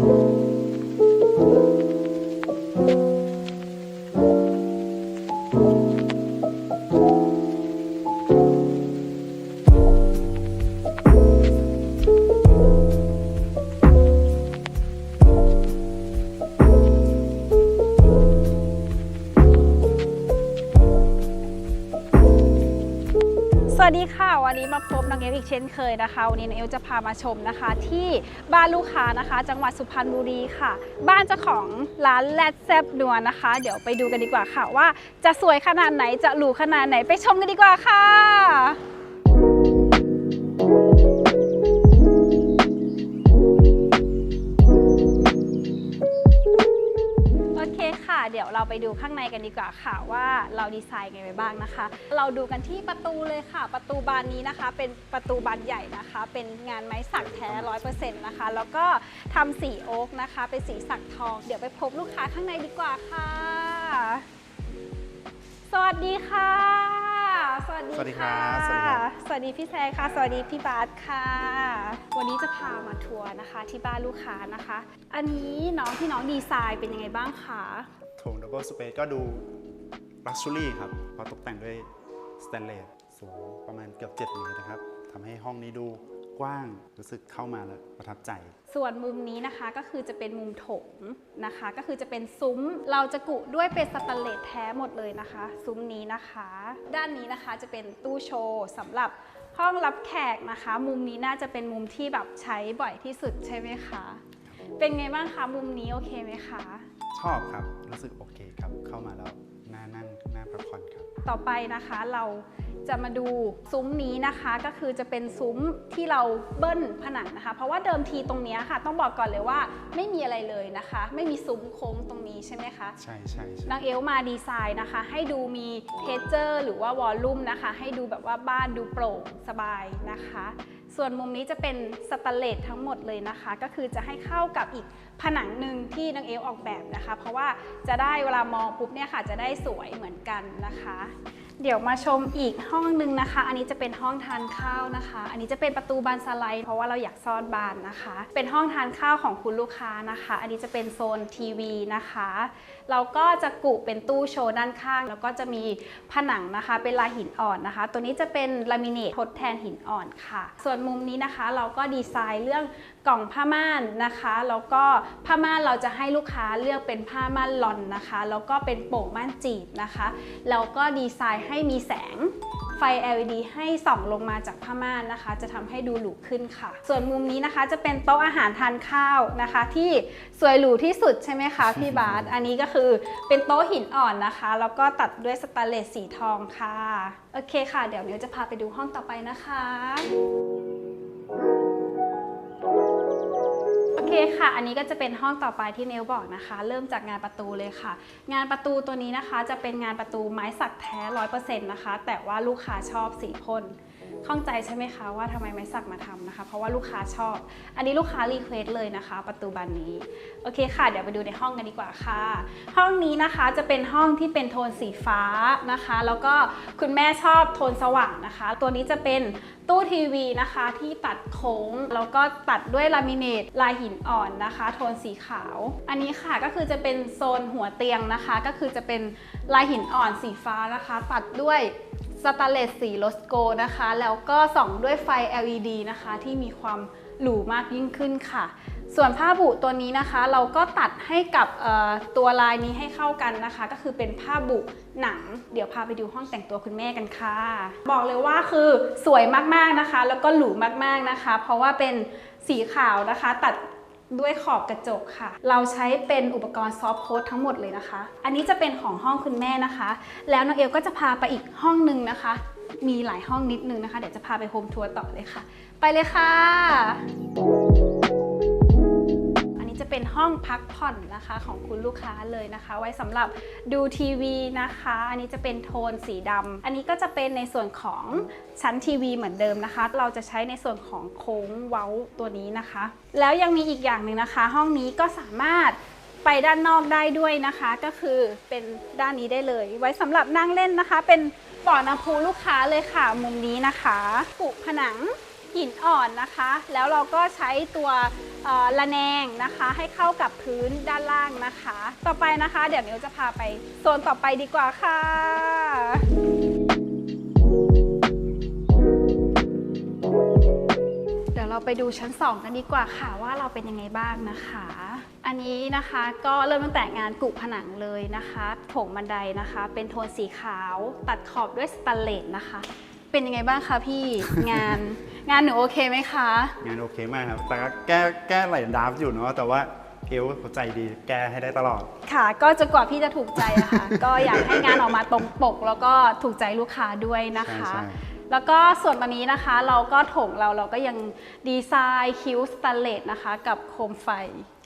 ส วัสดีค่ะ วันนี้มาพบน้องเอลอีกเช่นเคยนะคะ วันนี้น้องเอลจะพามาชมนะคะ ที่บ้านลูกค้านะคะ จังหวัดสุพรรณบุรีค่ะ บ้านเจ้าของร้านแรดแซบนัวนะคะ เดี๋ยวไปดูกันดีกว่าค่ะว่าจะสวยขนาดไหนจะหรูขนาดไหนไปชมกันดีกว่าค่ะ ไปดูข้างในกันดีกว่าค่ะว่าเราดีไซน์ไงไปบ้างนะคะ เราดูกันที่ประตูเลยค่ะ ประตูบานนี้นะคะ เป็นประตูบานใหญ่นะคะ เป็นงานไม้สักแท้ร้อยเปอร์เซ็นต์นะคะ แล้วก็ทำสีโอ๊กนะคะ เป็นสีสักทอง เดี๋ยวไปพบลูกค้าข้างในดีกว่าค่ะ สวัสดีค่ะ สวัสดีสวัสดีครัค่ะบสวัสดีครับ สวัสดีพี่แซค่ะ สวัสดีพี่บาสค่ะ วันนี้จะพามาทัวร์นะคะ ที่บ้านลูกค้านะคะ อันนี้น้องที่น้องดีไซน์เป็นยังไงบ้างคะ โถงดับเบิลสเปซก็ดูลักชัวรี่ครับเพราะตกแต่งด้วยสแตนเลสสูงประมาณเกือบ7เมตรนะครับทำให้ห้องนี้ดูกว้างรู้สึกเข้ามาแล้วประทับใจ ส่วนมุมนี้นะคะก็คือจะเป็นมุมโถงนะคะ ก็คือจะเป็นซุ้ม เราจะกุด้วยเป็นสแตนเลสแท้หมดเลยนะคะ ซุ้มนี้นะคะ ด้านนี้นะคะจะเป็นตู้โชว์สำหรับห้องรับแขกนะคะ มุมนี้น่าจะเป็นมุมที่แบบใช้บ่อยที่สุดใช่ไหมคะ เป็นไงบ้างคะมุมนี้โอเคไหมคะ ชอบครับ รู้สึกโอเคครับ เข้ามาแล้วน่านั่งน่าพักผ่อนครับ ต่อไปนะคะเราจะมาดูซุ้มนี้นะคะก็คือจะเป็นซุ้มที่เราเบิ้ลผนังนะคะ เพราะว่าเดิมทีตรงเนี้ยค่ะ ต้องบอกก่อนเลยว่าไม่มีอะไรเลยนะคะ ไม่มีซุ้มโค้งตรงนี้ใช่ไหมคะใช่ใช่ใช่นางเอลมาดีไซน์นะคะ ให้ดูมีเทเจอร์ หรือว่าวอลลุ่มนะคะ ให้ดูแบบว่าบ้านดูโปร่งสบายนะคะ ส่วนมุมนี้จะเป็นสแตนเลสทั้งหมดเลยนะคะ ก็คือจะให้เข้ากับอีกผนังหนึ่งที่นางเอลออกแบบนะคะ เพราะว่าจะได้เวลามองปุ๊บเนี่ยค่ะจะได้สวยเหมือนกันนะคะ เดี๋ยวมาชมอีกห้องหนึ่งนะคะ อันนี้จะเป็นห้องทานข้าวนะคะ อันนี้จะเป็นประตูบานสไลด์เพราะว่าเราอยากซ่อนบานนะคะ เป็นห้องทานข้าวของคุณลูกค้านะคะ อันนี้จะเป็นโซนทีวีนะคะเราก็จะกุเป็นตู้โชว์ด้านข้าง แล้วก็จะมีผนังนะคะ เป็นลายหินอ่อนนะคะ ตัวนี้จะเป็นลามิเนตทดแทนหินอ่อนค่ะ ส่วนมุมนี้นะคะ เราก็ดีไซน์เรื่องกล่องผ้าม่านนะคะ แล้วก็ผ้าม่านเราจะให้ลูกค้าเลือกเป็นผ้าม่านลอนนะคะ แล้วก็เป็นโป่งม่านจีบนะคะ แล้วก็ดีไซน์ให้มีแสงไฟ LED ให้ส่องลงมาจากผ้าม่านนะคะ จะทำให้ดูหรูขึ้นค่ะ ส่วนมุมนี้นะคะจะเป็นโต๊ะอาหารทานข้าวนะคะ ที่สวยหรูที่สุดใช่ไหมคะพี่บาสอันนี้ก็คือเป็นโต๊ะหินอ่อนนะคะ แล้วก็ตัดด้วยสแตนเลสสีทองค่ะ โอเคค่ะ เดี๋ยวมิวจะพาไปดูห้องต่อไปนะคะ เคค่ะ อันนี้ก็จะเป็นห้องต่อไปที่เนลบอกนะคะ เริ่มจากงานประตูเลยค่ะ งานประตูตัวนี้นะคะ จะเป็นงานประตูไม้สักแท้ร้อยเปอร์เซ็นต์นะคะ แต่ว่าลูกค้าชอบสีพ่น ข้องใจใช่ไหมคะว่าทำไมไม้สักมาทำนะคะ เพราะว่าลูกค้าชอบ อันนี้ลูกค้ารีเควสเลยนะคะ ประตูบานนี้ โอเคค่ะ เดี๋ยวไปดูในห้องกันดีกว่าค่ะ ห้องนี้นะคะจะเป็นห้องที่เป็นโทนสีฟ้านะคะ แล้วก็คุณแม่ชอบโทนสว่างนะคะ ตัวนี้จะเป็นตู้ทีวีนะคะที่ตัดโค้งแล้วก็ตัดด้วยลามิเนตลายหินอ่อนนะคะ โทนสีขาว อันนี้ค่ะก็คือจะเป็นโซนหัวเตียงนะคะ ก็คือจะเป็นลายหินอ่อนสีฟ้านะคะ ตัดด้วย สแตนเลสสีโลสโกนะคะ แล้วก็ส่องด้วยไฟ LED นะคะ ที่มีความหรูมากยิ่งขึ้นค่ะ ส่วนผ้าบุตัวนี้นะคะ เราก็ตัดให้กับตัวลายนี้ให้เข้ากันนะคะ ก็คือเป็นผ้าบุหนัง เดี๋ยวพาไปดูห้องแต่งตัวคุณแม่กันค่ะ บอกเลยว่าคือสวยมากๆนะคะ แล้วก็หรูมากๆนะคะ เพราะว่าเป็นสีขาวนะคะ ตัด ด้วยขอบกระจกค่ะ เราใช้เป็นอุปกรณ์ซอฟต์โค้ดทั้งหมดเลยนะคะ อันนี้จะเป็นของห้องคุณแม่นะคะ แล้วน้องเอลก็จะพาไปอีกห้องหนึ่งนะคะ มีหลายห้องนิดนึงนะคะ เดี๋ยวจะพาไปโฮมทัวร์ต่อเลยค่ะ ไปเลยค่ะ เป็นห้องพักผ่อนนะคะของคุณลูกค้าเลยนะคะ ไว้สำหรับดูทีวีนะคะ อันนี้จะเป็นโทนสีดำอันนี้ก็จะเป็นในส่วนของชั้นทีวีเหมือนเดิมนะคะ เราจะใช้ในส่วนของโค้งเว้าตัวนี้นะคะ แล้วยังมีอีกอย่างหนึ่งนะคะ ห้องนี้ก็สามารถไปด้านนอกได้ด้วยนะคะ ก็คือเป็นด้านนี้ได้เลย ไว้สำหรับนั่งเล่นนะคะ เป็นบ่อน้ำพุลูกค้าเลยค่ะ มุมนี้นะคะปลูกผนังหินอ่อนนะคะ แล้วเราก็ใช้ตัว ระแนงนะคะให้เข้ากับพื้นด้านล่างนะคะ ต่อไปนะคะ เดี๋ยวนิวจะพาไปโซนต่อไปดีกว่าค่ะเดี๋ยวเราไปดูชั้น 2 กันดีกว่าค่ะว่าเราเป็นยังไงบ้างนะคะ อันนี้นะคะก็เริ่มตั้งแต่งานกุผนังเลยนะคะโถงบันไดนะคะ เป็นโทนสีขาว ตัดขอบด้วยสแตนเลสนะคะ เป็นยังไงบ้างคะพี่ งาน งานหนูโอเคไหมคะ งานโอเคมากครับ แต่ก็แก้แก้ไหลดราฟต์อยู่เนาะ แต่ว่าเอลเขาใจดีแก้ให้ได้ตลอด ค่ะ ก็จนกว่าพี่จะถูกใจอะค่ะ ก็อยากให้งานออกมาตรงปก แล้วก็ถูกใจลูกค้าด้วยนะคะ ใช่ใช่ แล้วก็ส่วนวันนี้นะคะ เราก็โถงเราเราก็ยังดีไซน์คิ้วสแตนเลสนะคะ กับโคมไฟ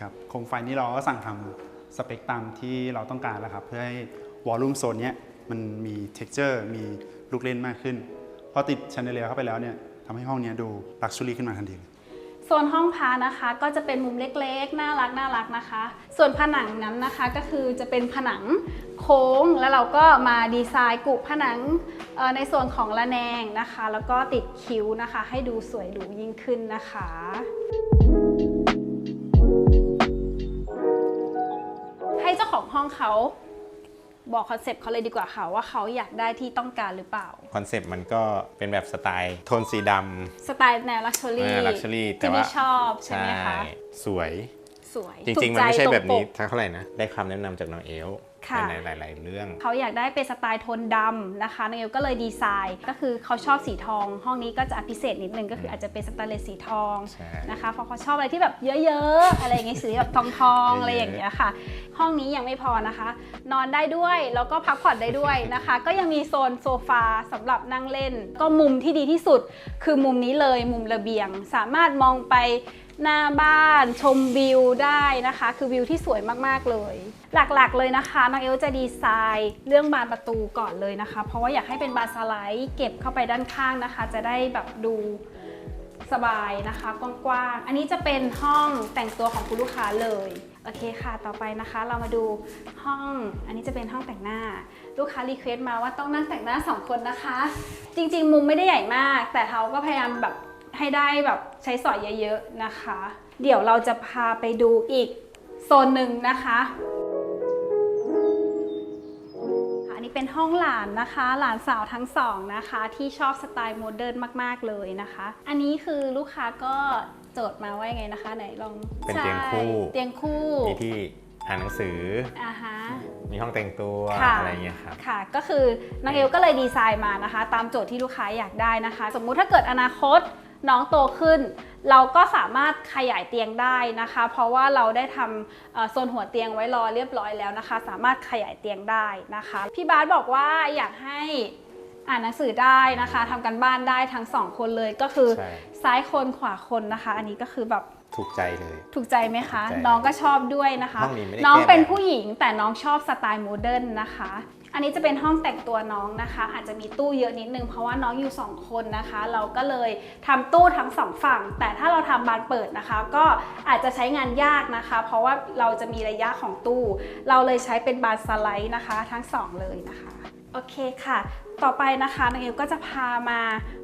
ครับโคมไฟนี่เราก็สั่งทำสเปคตามที่เราต้องการแล้วครับ เพื่อให้วอลลุ่มโซนเนี้ยมันมี t e x t อร์มีลูกเล่นมากขึ้น พอติดชันเดเลียเข้าไปแล้วเนี่ยทำให้ห้องนี้ดูลักชัวรี่ขึ้นมาทันทีเลยโซนห้องพานะคะก็จะเป็นมุมเล็กๆ น่ารักน่ารักนะคะ ส่วนผนังนั้นนะคะก็คือจะเป็นผนังโค้งแล้วเราก็มาดีไซน์กุผนังในส่วนของระแนงนะคะ แล้วก็ติดคิ้วนะคะ ให้ดูสวยหรูยิ่งขึ้นนะคะให้เจ้าของห้องเขา บอกคอนเซปต์เขาเลยดีกว่าค่ะว่าเขาอยากได้ที่ต้องการหรือเปล่า คอนเซปต์มันก็เป็นแบบสไตล์โทนสีดสไตล์แนวลักชัวำรี่ลักชัวรี่แต่ที่ว่าพี่ชอบใช่ไหมคะสวย สวยจริงถูๆกมันไม่ใช่ตรงแบบนี้ปกทั้งเท่าไหร่นะ ได้คำแนะนำจากน้องเอลค่ะในหลาย ๆ เรื่อง เขาอยากได้เป็นสไตล์โทนดำนะคะนายเอลก็เลยดีไซน์ ก็คือเขาชอบสีทอง ห้องนี้ก็จะพิเศษนิดนึงก็คืออาจจะเป็นสแตนเลสสีทองใช่นะคะเพราะเขาชอบอะไรที่แบบเยอะ ๆ อะไรอย่างเงี้ยสีแบบทองทองๆอะไรอย่างเงี้ยค่ะ ห้องนี้ยังไม่พอนะคะ นอนได้ด้วยแล้วก็พักผ่อนได้ด้วยนะคะ ก็ยังมีโซนโซฟาสำหรับนั่งเล่น ก็มุมที่ดีที่สุด คือมุมนี้เลยมุมระเบียง สามารถมองไป หน้าบ้านชมวิวได้นะคะ คือวิวที่สวยมากๆเลย หลักๆเลยนะคะน้องเอลจะดีไซน์เรื่องบานประตูก่อนเลยนะคะ เพราะว่าอยากให้เป็นบานสไลด์เก็บเข้าไปด้านข้างนะคะ จะได้แบบดูสบายนะคะกว้างๆ อันนี้จะเป็นห้องแต่งตัวของคุณลูกค้าเลย โอเคค่ะ ต่อไปนะคะ เรามาดูห้อง อันนี้จะเป็นห้องแต่งหน้า ลูกค้ารีเควสต์มาว่าต้องนั่งแต่งหน้าสองคนนะคะ จริงๆ มุมไม่ได้ใหญ่มาก แต่เขาก็พยายามแบบ ให้ได้แบบใช้สอยเยอะๆนะคะ เดี๋ยวเราจะพาไปดูอีกโซนหนึ่งนะคะอันนี้เป็นห้องหลานนะคะ หลานสาวทั้งสองนะคะ ที่ชอบสไตล์โมเดิร์นมาก ๆ เลยนะคะ อันนี้คือลูกค้าก็โจทย์มาว่ายังไงนะคะ ไหนลองเป็นเตียงคู่ใช่เตียงคู่มีที่อ่านหนังสืออ่าฮะมีห้องแต่งตัวค่ะอะไรอย่างเงี้ยครับค่ะก็คือน้องเอลก็เลยดีไซน์มานะคะ ตามโจทย์ที่ลูกค้าอยากได้นะคะ สมมุติถ้าเกิดอนาคต น้องโตขึ้น เราก็สามารถขยายเตียงได้นะคะ เพราะว่าเราได้ทำเอ่อโซนหัวเตียงไว้รอเรียบร้อยแล้วนะคะ สามารถขยายเตียงได้นะคะ พี่บาสบอกว่าอยากให้อ่านหนังสือได้นะคะทำกันบ้านได้ทั้งสองคนเลยก็คือใช่ ซ้ายคนขวาคนนะคะ อันนี้ก็คือแบบถูกใจเลย ถูกใจไหมคะ ถูกใจน้องก็ชอบด้วยนะคะ ห้องนี้ไม่ได้น้องแก้แบบเป็นผู้หญิงแต่น้องชอบสไตล์โมเดิร์นนะคะ อันนี้จะเป็นห้องแต่งตัวน้องนะคะ อาจจะมีตู้เยอะนิดนึงเพราะว่าน้องอยู่ 2 คนนะคะ เราก็เลยทำตู้ทั้งสองฝั่ง แต่ถ้าเราทำบานเปิดนะคะ ก็อาจจะใช้งานยากนะคะ เพราะว่าเราจะมีระยะของตู้ เราเลยใช้เป็นบานสไลด์นะคะ ทั้งสองเลยนะคะโอเคค่ะ ต่อไปนะคะน้องเอลก็จะพามา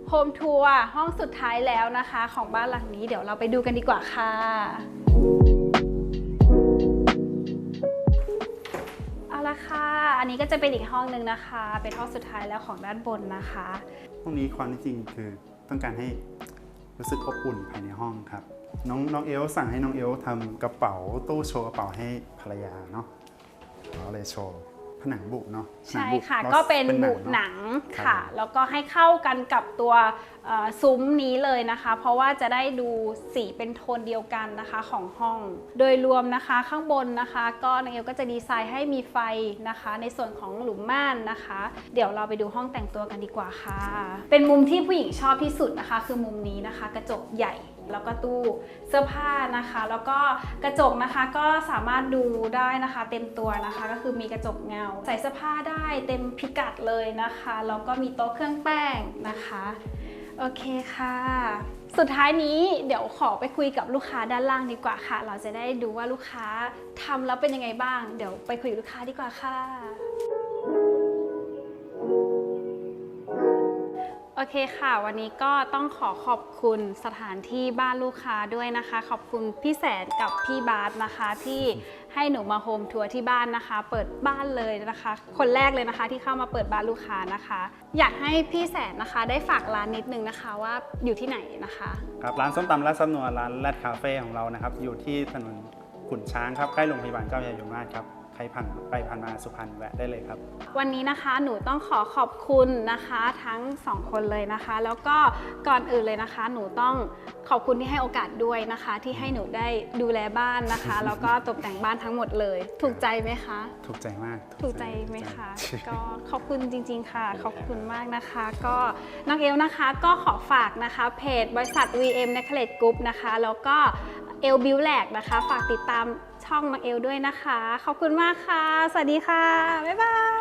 โฮมทัวร์ห้องสุดท้ายแล้วนะคะ ของบ้านหลังนี้เดี๋ยวเราไปดูกันดีกว่าค่ะ ค่ะ อันนี้ก็จะเป็นอีกห้องหนึ่งนะคะ เป็นห้องสุดท้ายแล้วของด้านบนนะคะ ห้องนี้ความที่จริงคือต้องการให้รู้สึกอบอุ่นภายในห้องครับ น้องน้องเอลสั่งให้น้องเอลทำกระเป๋าตู้โชว์กระเป๋าให้ภรรยาเนาะเราเลยโชว์ ผนังบุเนาะผนัใช่งบุค่ะราก็เป็นบุเอะหนังครับค่ะผมแล้วก็ให้เข้ากันกับตัวเอ่อซุ้มนี้เลยนะคะ เพราะว่าจะได้ดูสีเป็นโทนเดียวกันนะคะของห้อง โดยรวมนะคะข้างบนนะคะ ก็นางเอลก็จะดีไซน์ให้มีไฟนะคะ ในส่วนของหลุมม่านนะคะ เดี๋ยวเราไปดูห้องแต่งตัวกันดีกว่าค่ะ เป็นมุมที่ผู้หญิงชอบที่สุดนะคะ คือมุมนี้นะคะ กระจกใหญ่ แล้วก็ตู้เสื้อผ้านะคะ แล้วก็กระจกนะคะก็สามารถดูได้นะคะ เต็มตัวนะคะ ก็คือมีกระจกเงา ใส่เสื้อผ้าได้เต็มพิกัดเลยนะคะแล้วก็มีโต๊ะเครื่องแป้งนะคะโอเคค่ะ สุดท้ายนี้เดี๋ยวขอไปคุยกับลูกค้าด้านล่างดีกว่าค่ะ เราจะได้ดูว่าลูกค้าทำแล้วเป็นยังไงบ้าง เดี๋ยวไปคุยกับลูกค้าดีกว่าค่ะ อเคค่ะ วันนี้ก็ต้องขอขอบคุณสถานที่บ้านลูกค้าด้วยนะคะ ขอบคุณพี่แสนกับพี่บาสนะคะที่ให้หนูมาโฮมทัวร์ที่บ้านนะคะ เปิดบ้านเลยนะคะ คนแรกเลยนะคะที่เข้ามาเปิดบ้านลูกค้านะคะ อยากให้พี่แสนนะคะ ได้ฝากร้านนิดนึงนะคะว่าอยู่ที่ไหนนะคะครับร้านส้มตำและสำนวนร้านแรดคาเฟ่ของเรานะครับ อยู่ที่ถนนขุนช้างครับใกล้โรงพยาบาลเจ้าพระยายมราชครับ ใครผ่านไปผ่านมาสุพรรณแวะได้เลยครับ วันนี้นะคะหนูต้องขอขอบคุณนะคะทั้งสองคนเลยนะคะ แล้วก็ก่อนอื่นเลยนะคะ หนูต้องขอบคุณที่ให้โอกาสด้วยนะคะ ที่ให้หนูได้ดูแลบ้านนะคะ แล้วก็ตกแต่งบ้านทั้งหมดเลย ถูกใจไหมคะ ถูกใจมาก ถูกใจไหมคะถูกใจก็ขอบคุณจริง ๆ ค่ะ ขอบคุณมากนะคะ ก็น้องเอลนะคะก็ขอฝากนะคะเพจบริษัท VM n e c l a s e Group นะคะ แล้วก็เอลบิวแลกนะคะ ฝากติดตาม ช่องน้องเอลด้วยนะคะ ขอบคุณมากค่ะ สวัสดีค่ะ บ๊ายบาย